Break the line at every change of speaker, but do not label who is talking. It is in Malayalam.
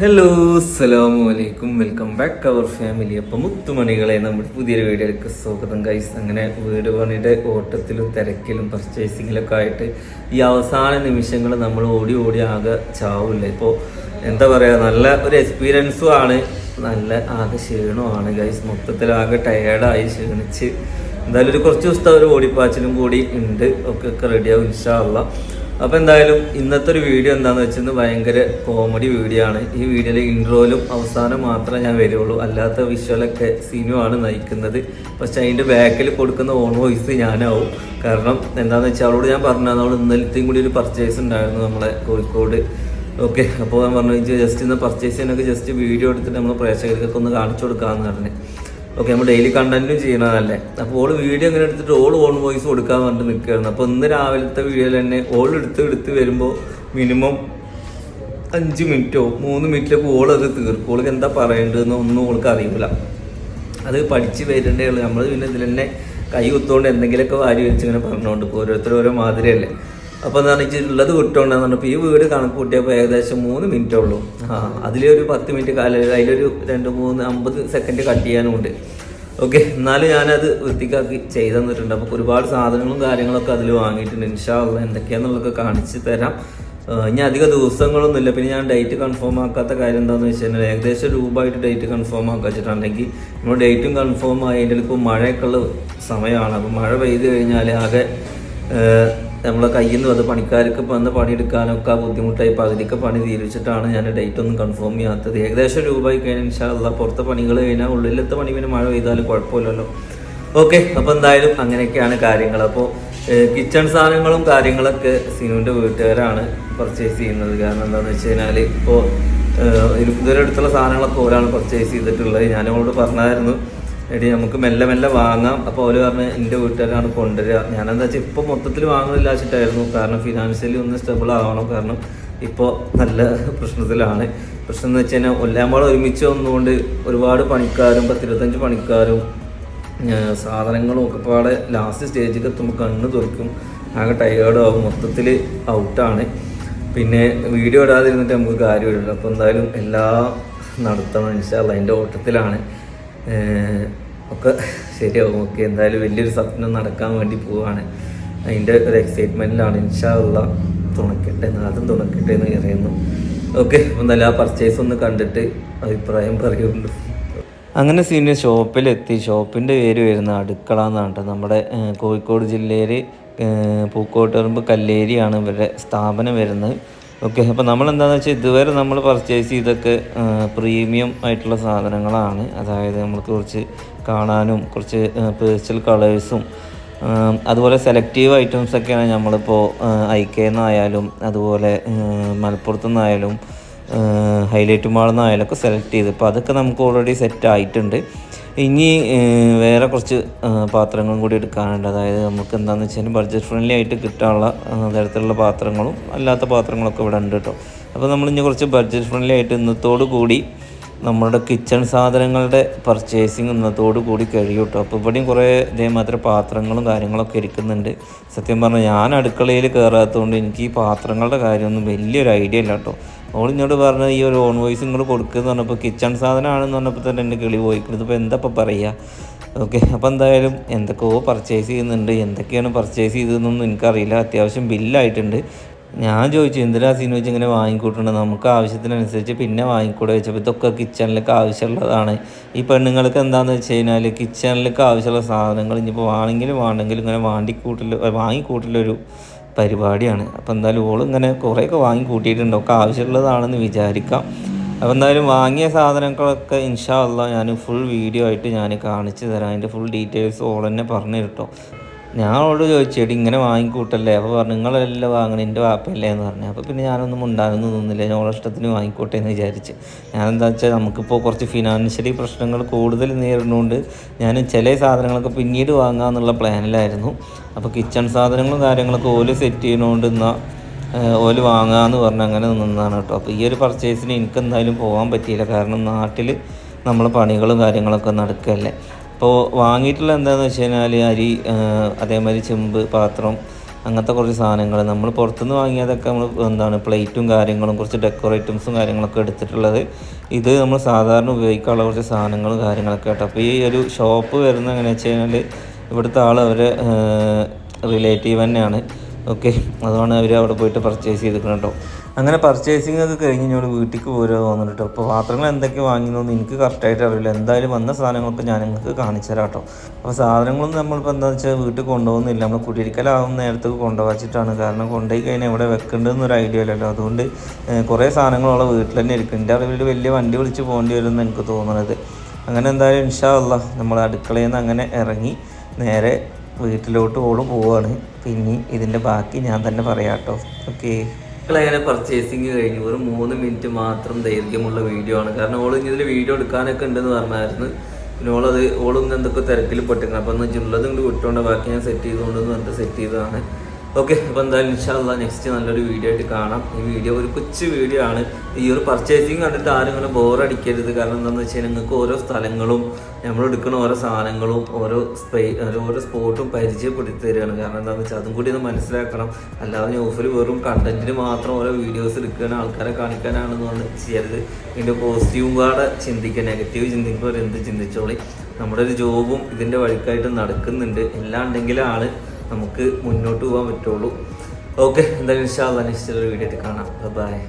ഹലോ അസ്സലാമു അലൈക്കും വെൽക്കം ബാക്ക് അവർ ഫാമിലി അപ്പം മുത്തുമണികളെ നമ്മുടെ പുതിയൊരു വീഡിയോയിലേക്ക് സ്വാഗതം കൈസ് അങ്ങനെ വീട് പണിയുടെ ഓട്ടത്തിലും തിരക്കിലും പർച്ചേസിങ്ങിലൊക്കെ ആയിട്ട് ഈ അവസാന നിമിഷങ്ങൾ നമ്മൾ ഓടി ഓടി ആകെ ചാവില്ല? ഇപ്പോൾ എന്താ പറയുക നല്ല ഒരു എക്സ്പീരിയൻസും ആണ്. നല്ല ആകെ ക്ഷീണമാണ് ഗൈസ് മൊത്തത്തിൽ ആകെ ടയേർഡായി ക്ഷീണിച്ച്. എന്തായാലും ഒരു കുറച്ച് ദിവസത്തെ ഒരു ഓടിപ്പാച്ചിലും കൂടി ഉണ്ട്. ഒക്കെ റെഡിയാവും ഇൻഷാല്ല അപ്പോൾ എന്തായാലും ഇന്നത്തെ ഒരു വീഡിയോ എന്താണെന്ന് വെച്ചാൽ ഭയങ്കര കോമഡി വീഡിയോ ആണ്. ഈ വീഡിയോയിലെ ഇൻട്രോയിലും അവസാനം മാത്രമേ ഞാൻ വരുള്ളൂ. അല്ലാത്ത വിഷ്വലൊക്കെ ആണ് നയിക്കുന്നത്. പക്ഷെ അതിന്റെ ബാക്കിൽ കൊടുക്കുന്ന ഓൺ വോയിസ് ഞാനാവും. കാരണം എന്താണെന്ന് വെച്ചാൽ അവളോട് ഞാൻ പറഞ്ഞു അവൾ ഇന്നലത്തെയും കൂടി ഒരു പർച്ചേസ് ഉണ്ടായിരുന്നു നമ്മളെ കോഴിക്കോട്. ഓക്കെ അപ്പോൾ ഞാൻ പറഞ്ഞു ജസ്റ്റ് ഇന്ന് പർച്ചേസ് ചെയ്യാനൊക്കെ ജസ്റ്റ് വീഡിയോ എടുത്തിട്ട് നമ്മൾ പ്രേക്ഷകർക്കൊക്കെ ഒന്ന് കാണിച്ചു കൊടുക്കാമെന്ന് പറഞ്ഞു. ഓക്കെ നമ്മൾ ഡെയിലി കണ്ടന്റും ചെയ്യണതല്ലേ അപ്പോൾ ഓൾ വീഡിയോ ഇങ്ങനെ എടുത്തിട്ട് ഓൾ ഓൺ വോയിസ് കൊടുക്കാൻ പറഞ്ഞിട്ട് നിൽക്കുകയായിരുന്നു അപ്പോൾ ഇന്ന് രാവിലത്തെ വീഡിയോയിൽ തന്നെ ഓൾ എടുത്ത് എടുത്ത് വരുമ്പോൾ മിനിമം അഞ്ച് മിനിറ്റോ മൂന്ന് മിനിറ്റിലൊക്കെ ഓൾ അത് തീർക്കും. ഓൾക്ക് എന്താ പറയേണ്ടതെന്ന് ഒന്നും ഓൾക്ക് അറിയില്ല അത് പഠിച്ച് വരേണ്ടേ ഉള്ളൂ. നമ്മൾ പിന്നെ ഇതിൽ തന്നെ കൈ കുത്തുകൊണ്ട് എന്തെങ്കിലുമൊക്കെ വാരി വെച്ച് ഇങ്ങനെ പറഞ്ഞുകൊണ്ട് ഓരോരുത്തർ ഓരോ മാതിരിയല്ലേ. അപ്പോൾ എന്താണ് ഉള്ളത് കുറ്റമുണ്ടെന്ന് പറഞ്ഞപ്പോൾ ഈ വീട് കണക്ക് കൂട്ടിയപ്പോൾ ഏകദേശം മൂന്ന് മിനിറ്റ് ഉള്ളൂ. ആ അതിലൊരു പത്ത് മിനിറ്റ് കാല അതിലൊരു രണ്ട് മൂന്ന് അമ്പത് സെക്കൻഡ് കട്ട് ചെയ്യാനും ഉണ്ട് ഓക്കെ എന്നാലും ഞാനത് വൃത്തിക്കാക്കി ചെയ്തു തന്നിട്ടുണ്ട് അപ്പോൾ ഒരുപാട് സാധനങ്ങളും കാര്യങ്ങളൊക്കെ അതിൽ വാങ്ങിയിട്ടുണ്ട്. ഇൻഷാള്ള എന്തൊക്കെയാണെന്നുള്ളതൊക്കെ കാണിച്ച് തരാം. ഇനി അധിക ദിവസങ്ങളൊന്നുമില്ല. പിന്നെ ഞാൻ ഡേറ്റ് കൺഫേം ആക്കാത്ത കാര്യം എന്താണെന്ന് വെച്ച് കഴിഞ്ഞാൽ ഏകദേശം രൂപമായിട്ട് ഡേറ്റ് കൺഫേം ആക്കുക വെച്ചിട്ടുണ്ടെങ്കിൽ നമ്മൾ ഡേറ്റും കൺഫേം ആയതിന്റെ ഇപ്പോൾ മഴയൊക്കെ ഉള്ള സമയമാണ്. അപ്പോൾ മഴ പെയ്ത് കഴിഞ്ഞാൽ ആകെ നമ്മളെ കയ്യിൽ നിന്ന് അത് പണിക്കാർക്ക് വന്ന് പണിയെടുക്കാനൊക്കെ ബുദ്ധിമുട്ടായി. പകുതിക്ക് പണി തീരുവച്ചിട്ടാണ് ഞാൻ ഡേറ്റ് ഒന്നും കൺഫേം ചെയ്യാത്തത്. ഏകദേശം രൂപ കഴിഞ്ഞാൽ ഇൻഷാല്ല പുറത്തെ പണികൾ കഴിഞ്ഞാൽ ഉള്ളിലത്തെ പണി പിന്നെ മഴ പെയ്താലും കുഴപ്പമില്ലല്ലോ. ഓക്കെ അപ്പോൾ എന്തായാലും അങ്ങനെയൊക്കെയാണ് കാര്യങ്ങൾ. അപ്പോൾ കിച്ചൺ സാധനങ്ങളും കാര്യങ്ങളൊക്കെ സിനുവിന്റെ വീട്ടുകാരാണ് പർച്ചേസ് ചെയ്യുന്നത്. കാരണം എന്താണെന്ന് വെച്ച് കഴിഞ്ഞാൽ ഇപ്പോൾ ഇതുവരെ അടുത്തുള്ള സാധനങ്ങളൊക്കെ ഒരാൾ പർച്ചേസ് ചെയ്തിട്ടുള്ളത്. ഞാനവളോട് പറഞ്ഞായിരുന്നു എടി നമുക്ക് മെല്ലെ മെല്ലെ വാങ്ങാം. അപ്പോൾ അവർ പറഞ്ഞ് എന്റെ വീട്ടുകാരാണ് കൊണ്ടുവരിക. ഞാനെന്താ വെച്ചാൽ ഇപ്പോൾ മൊത്തത്തിൽ വാങ്ങുന്നില്ല വെച്ചിട്ടായിരുന്നു. കാരണം ഫിനാൻഷ്യലി ഒന്ന് സ്റ്റെബിൾ ആവണം. കാരണം ഇപ്പോൾ നല്ല പ്രശ്നത്തിലാണ്. പ്രശ്നം എന്ന് വെച്ച് കഴിഞ്ഞാൽ ഒല്ലാമ്പാട് ഒരുമിച്ച് വന്നുകൊണ്ട് ഒരുപാട് പണിക്കാരും പത്തിരുപത്തഞ്ച് പണിക്കാരും സാധനങ്ങളും ഒക്കെ പാടെ ലാസ്റ്റ് സ്റ്റേജിൽ എത്തുമ്പോൾ കണ്ണ് തുറക്കും. ആകെ ടയേർഡ് ആവും. മൊത്തത്തിൽ ഔട്ടാണ് പിന്നെ വീഡിയോ ഇടാതിരുന്നിട്ട് നമുക്ക് കാര്യമില്ല അപ്പോൾ എന്തായാലും എല്ലാം നടത്തണം. ഇൻഷാല്ല അതിന്റെ ഓട്ടത്തിലാണ്. ഒക്കെ ശരിയാവും. ഓക്കെ എന്തായാലും വലിയൊരു സ്വപ്നം നടക്കാൻ വേണ്ടി പോവുകയാണ് അതിന്റെ ഒരു എക്സൈറ്റ്മെന്റിലാണ് ഇൻഷാല്ല തുണക്കട്ടെ നാദം തുണക്കട്ടെ എന്ന് പറയുന്നു. ഓക്കെ എന്തായാലും ആ പർച്ചേസ് ഒന്ന് കണ്ടിട്ട് അഭിപ്രായം പറയുള്ളൂ അങ്ങനെ സീനിയർ ഷോപ്പിലെത്തി. ഷോപ്പിന്റെ പേര് വരുന്ന അടുക്കള എന്നാണ്. കേട്ടോ നമ്മുടെ കോഴിക്കോട് ജില്ലയിൽ പൂക്കോട്ടുപറമ്പ് കല്ലേരിയാണ് ഇവരുടെ സ്ഥാപനം വരുന്നത്. ഓക്കെ അപ്പോൾ നമ്മൾ എന്താണെന്ന് വെച്ചാൽ ഇതുവരെ നമ്മൾ പർച്ചേസ് ചെയ്തൊക്കെ പ്രീമിയം ആയിട്ടുള്ള സാധനങ്ങളാണ്. അതായത് നമ്മൾക്ക് കുറച്ച് കാണാനും കുറച്ച് പേഴ്സൽ കളേഴ്സും അതുപോലെ സെലക്റ്റീവ് ഐറ്റംസ് ഒക്കെയാണ് നമ്മളിപ്പോൾ ഐക്കേന്നായാലും അതുപോലെ മലപ്പുറത്തു നിന്നായാലും ഹൈലൈറ്റ് മാളിൽ നിന്നായാലും ഒക്കെ സെലക്ട് ചെയ്ത്. അപ്പോൾ അതൊക്കെ നമുക്ക് ഓൾറെഡി സെറ്റ് ആയിട്ടുണ്ട്. ഇനി വേറെ കുറച്ച് പാത്രങ്ങളും കൂടി എടുക്കാനുണ്ട്. അതായത് നമുക്ക് എന്താണെന്ന് വെച്ചാൽ ബഡ്ജറ്റ് ഫ്രണ്ട്ലി ആയിട്ട് കിട്ടാനുള്ള തരത്തിലുള്ള പാത്രങ്ങളും അല്ലാത്ത പാത്രങ്ങളൊക്കെ ഇവിടെ ഉണ്ട് കേട്ടോ അപ്പോൾ നമ്മൾ ഇനി കുറച്ച് ബഡ്ജറ്റ് ഫ്രണ്ട്ലി ആയിട്ട് ഇന്നത്തോടു കൂടി നമ്മുടെ കിച്ചൺ സാധനങ്ങളുടെ പർച്ചേസിങ് ഇന്നത്തോടു കൂടി കഴിയും കേട്ടോ അപ്പോൾ ഇവിടെയും കുറേ ഇതേമാതിരി പാത്രങ്ങളും കാര്യങ്ങളൊക്കെ ഇരിക്കുന്നുണ്ട്. സത്യം പറഞ്ഞാൽ ഞാൻ അടുക്കളയിൽ കയറാത്തതുകൊണ്ട് എനിക്ക് ഈ പാത്രങ്ങളുടെ കാര്യമൊന്നും വലിയൊരു ഐഡിയ ഇല്ല കേട്ടോ അവൾ എന്നോട് പറഞ്ഞ ഈ ഒരു ഓൺ വോയിസ് ഇങ്ങോട്ട് കൊടുക്കുക എന്ന് പറഞ്ഞപ്പോൾ കിച്ചൺ സാധനമാണെന്ന് പറഞ്ഞപ്പോൾ തന്നെ എന്റെ കിളി പോയിക്കുന്നത് ഇപ്പോൾ എന്താ ഇപ്പോൾ പറയുക ഓക്കെ അപ്പോൾ എന്തായാലും എന്തൊക്കെയോ പർച്ചേസ് ചെയ്യുന്നുണ്ട്. എന്തൊക്കെയാണ് പർച്ചേസ് ചെയ്തതെന്നൊന്നും എനിക്കറിയില്ല. അത്യാവശ്യം ബില്ലായിട്ടുണ്ട് ഞാൻ ചോദിച്ചു എന്തിനാ സീൻ വെച്ച് ഇങ്ങനെ വാങ്ങിക്കൂട്ടുണ്ട് നമുക്ക് ആവശ്യത്തിനനുസരിച്ച് പിന്നെ വാങ്ങിക്കൂടെ? വെച്ചപ്പോൾ ഇതൊക്കെ കിച്ചണിലേക്ക് ആവശ്യമുള്ളതാണ്. ഈ പെണ്ണുങ്ങൾക്ക് എന്താണെന്ന് വെച്ച് കഴിഞ്ഞാൽ കിച്ചണിലേക്ക് ആവശ്യമുള്ള സാധനങ്ങൾ ഇനിയിപ്പോൾ വേണമെങ്കിലും വേണമെങ്കിലും ഇങ്ങനെ വാണ്ടിക്കൂട്ടിൽ വാങ്ങിക്കൂട്ടിലൊരു പരിപാടിയാണ്. അപ്പോൾ എന്തായാലും ഓൾ ഇങ്ങനെ കുറേയൊക്കെ വാങ്ങിക്കൂട്ടിയിട്ടുണ്ട്. ഒക്കെ ആവശ്യമുള്ളതാണെന്ന് വിചാരിക്കാം. അപ്പോൾ എന്തായാലും വാങ്ങിയ സാധനങ്ങളൊക്കെ ഇൻഷാ അല്ല ഞാൻ ഫുൾ വീഡിയോ ആയിട്ട് ഞാൻ കാണിച്ചു തരാം. അതിന്റെ ഫുൾ ഡീറ്റെയിൽസ് ഓൾ തന്നെ പറഞ്ഞു കേട്ടോ ഞാൻ അവളോട് ചോദിച്ചു എടി ഇങ്ങനെ വാങ്ങിക്കൂട്ടല്ലേ? അപ്പോൾ പറഞ്ഞു നിങ്ങളെല്ലാം വാങ്ങണേ? എന്റെ വാപ്പയല്ലേ എന്ന് പറഞ്ഞു. അപ്പോൾ പിന്നെ ഞാനൊന്നും ഉണ്ടാകുന്നു നിന്നില്ല. ഞാൻ ഓളെ ഇഷ്ടത്തിന് വാങ്ങിക്കോട്ടെ എന്ന് വിചാരിച്ച്. ഞാൻ എന്താ വെച്ചാൽ നമുക്കിപ്പോൾ കുറച്ച് ഫിനാൻഷ്യലി പ്രശ്നങ്ങൾ കൂടുതൽ നേരിടുന്നതുകൊണ്ട് ഞാൻ ചില സാധനങ്ങളൊക്കെ പിന്നീട് വാങ്ങാമെന്നുള്ള പ്ലാനിലായിരുന്നു. അപ്പോൾ കിച്ചൺ സാധനങ്ങളും കാര്യങ്ങളൊക്കെ ഓൽ സെറ്റ് ചെയ്യണോണ്ട് എന്നാൽ ഓൽ വാങ്ങാമെന്ന് പറഞ്ഞ് അങ്ങനെ നിന്നതാണ് കേട്ടോ. അപ്പോൾ ഈ ഒരു പർച്ചേസിന് എനിക്ക് എന്തായാലും പോകാൻ പറ്റിയില്ല. കാരണം നാട്ടിൽ നമ്മൾ പണികളും കാര്യങ്ങളൊക്കെ നടക്കുകയല്ലേ അപ്പോൾ വാങ്ങിയിട്ടുള്ള എന്താണെന്ന് വെച്ച് കഴിഞ്ഞാൽ അരി അതേമാതിരി ചെമ്പ് പാത്രം അങ്ങനത്തെ കുറച്ച് സാധനങ്ങൾ നമ്മൾ പുറത്തുനിന്ന് വാങ്ങിയതൊക്കെ നമ്മൾ എന്താണ് പ്ലേറ്റും കാര്യങ്ങളും കുറച്ച് ഡെക്കറേറ്റംസും കാര്യങ്ങളൊക്കെ എടുത്തിട്ടുള്ളത് ഇത് നമ്മൾ സാധാരണ ഉപയോഗിക്കാനുള്ള കുറച്ച് സാധനങ്ങളും കാര്യങ്ങളൊക്കെ കേട്ടോ അപ്പോൾ ഈ ഒരു ഷോപ്പ് വരുന്നത് എങ്ങനെയാണെന്ന് വെച്ച് കഴിഞ്ഞാൽ ഇവിടുത്തെ ആൾ അവരെ റിലേറ്റീവ് തന്നെയാണ്. ഓക്കെ. അതുകൊണ്ട് അവർ അവിടെ പോയിട്ട് പർച്ചേസ് ചെയ്തിരിക്കണം കേട്ടോ അങ്ങനെ പർച്ചേസിങ് ഒക്കെ കഴിഞ്ഞ് ഞങ്ങൾ വീട്ടിലേക്ക് പോരുക തോന്നുന്നു കേട്ടോ അപ്പോൾ പാത്രങ്ങൾ എന്തൊക്കെ വാങ്ങിയെന്നൊന്നും എനിക്ക് കറക്റ്റായിട്ട് അറിയില്ല. എന്തായാലും വന്ന സാധനങ്ങളൊക്കെ ഞാൻ നിങ്ങൾക്ക് കാണിച്ചു തരാം കേട്ടോ അപ്പോൾ സാധനങ്ങളൊന്നും നമ്മളിപ്പോൾ എന്താണെന്ന് വെച്ചാൽ വീട്ടിൽ കൊണ്ടുപോകുന്നില്ല. നമ്മൾ കുടിയിരിക്കലാവും നേരത്തേക്ക് കൊണ്ടുപോകാച്ചിട്ടാണ്. കാരണം കൊണ്ടുപോയി കഴിഞ്ഞാൽ എവിടെ വെക്കേണ്ടതെന്നൊരു ഐഡിയ ഇല്ലല്ലോ അതുകൊണ്ട് കുറേ സാധനങ്ങളുള്ള വീട്ടിൽ തന്നെ ഇരിക്കും. എന്റെ അറിവിൽ വലിയ വണ്ടി വിളിച്ച് പോകേണ്ടി വരുമെന്ന് എനിക്ക് തോന്നുന്നത് അങ്ങനെ എന്തായാലും ഇൻഷാ അല്ല നമ്മൾ അടുക്കളയിൽ നിന്ന് അങ്ങനെ ഇറങ്ങി നേരെ വീട്ടിലോട്ട് ഓൾ പോവാണ്. പിന്നെ ഇതിന്റെ ബാക്കി ഞാൻ തന്നെ പറയാം കേട്ടോ ഓക്കെ അങ്ങനെ പർച്ചേസിങ് കഴിഞ്ഞു ഒരു മൂന്ന് മിനിറ്റ് മാത്രം ദൈർഘ്യമുള്ള വീഡിയോ ആണ്. കാരണം ഓൾ ഇനി ഇതിൽ വീഡിയോ എടുക്കാനൊക്കെ ഉണ്ടെന്ന് പറഞ്ഞായിരുന്നു. പിന്നെ ഓളത് ഓളൊന്നും എന്തൊക്കെ തിരക്കിൽ പെട്ടിക്കണം അപ്പം എന്ന് വെച്ചിട്ടുള്ളത് കൊണ്ട് വിട്ടുകൊണ്ട് ബാക്കി ഞാൻ സെറ്റ് ചെയ്തുകൊണ്ടെന്ന് പറഞ്ഞിട്ട് സെറ്റ് ചെയ്തതാണ്. ഓക്കെ അപ്പോൾ എന്തായാലും ഇൻഷാല്ല നെക്സ്റ്റ് നല്ലൊരു വീഡിയോ ആയിട്ട് കാണാം. ഈ വീഡിയോ ഒരു കൊച്ചു വീഡിയോ ആണ്. ഈ ഒരു പർച്ചേസിങ് കണ്ടിട്ട് ആരും ഇങ്ങനെ ബോറടിക്കരുത് കാരണം എന്താണെന്ന് വെച്ച് കഴിഞ്ഞാൽ നിങ്ങൾക്ക് ഓരോ സ്ഥലങ്ങളും നമ്മൾ എടുക്കുന്ന ഓരോ സാധനങ്ങളും ഓരോ സ്പേ ഓരോ സ്പോട്ടും പരിചയപ്പെടുത്തി തരികയാണ് കാരണം എന്താണെന്ന് വെച്ചാൽ അതും കൂടി ഒന്ന് മനസ്സിലാക്കണം. അല്ലാതെ ന്യൂസിൽ വെറും കണ്ടന്റിന് മാത്രം ഓരോ വീഡിയോസ് എടുക്കാൻ ആൾക്കാരെ കാണിക്കാനാണെന്ന് ചെയ്യരുത്. ഇതിന്റെ പോസിറ്റീവും കൂടെ ചിന്തിക്കുക. നെഗറ്റീവ് ചിന്തിക്കുമ്പോൾ എന്ത് ചിന്തിച്ചോളി? നമ്മുടെ ഒരു ജോബും ഇതിന്റെ വഴിക്കായിട്ട് നടക്കുന്നുണ്ട്. എല്ലാം ഉണ്ടെങ്കിലാണ് നമുക്ക് മുന്നോട്ട് പോകാൻ പറ്റുള്ളൂ. ഓക്കെ എന്തായാലും ഇൻഷാല്ല നെക്സ്റ്റ് ഒരു വീഡിയോ കാണാം. ബൈ